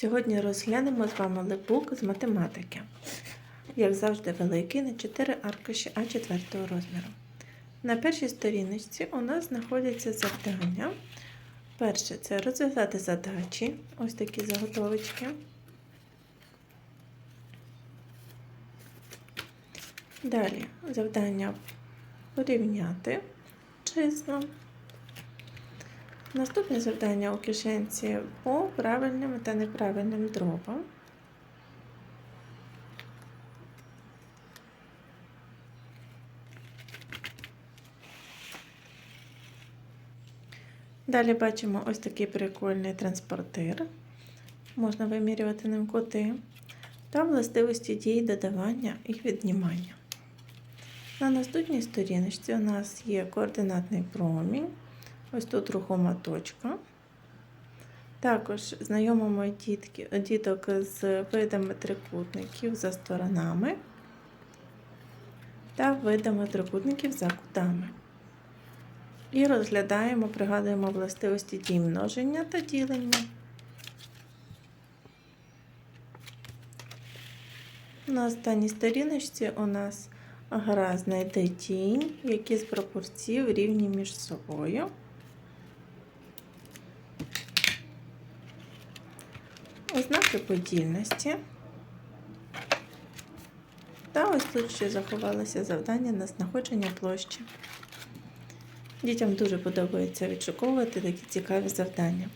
Сьогодні розглянемо з вами лепбук з математики. Як завжди, великий на 4 аркуші А4 розміру. На першій сторіночці у нас знаходяться завдання. Перше це розв'язати задачі, ось такі заготовочки. Далі завдання порівняти числа. Наступне завдання у кишенці по правильним та неправильним дробам. Далі бачимо ось такий прикольний транспортир. Можна вимірювати ним кути та властивості дій додавання і віднімання. На наступній сторіночці у нас є координатний промінь. Ось тут рухома точка. Також знайомимо дітки, діток з видами трикутників за сторонами та видами трикутників за кутами. І розглядаємо, пригадуємо властивості дій множення та ділення. На останній сторіночці у нас гра знайде тінь, які з пропорцій рівні між собою. Ознаки подільності. Та ось тут ще заховалося завдання на знаходження площі. Дітям дуже подобається відшуковувати такі цікаві завдання.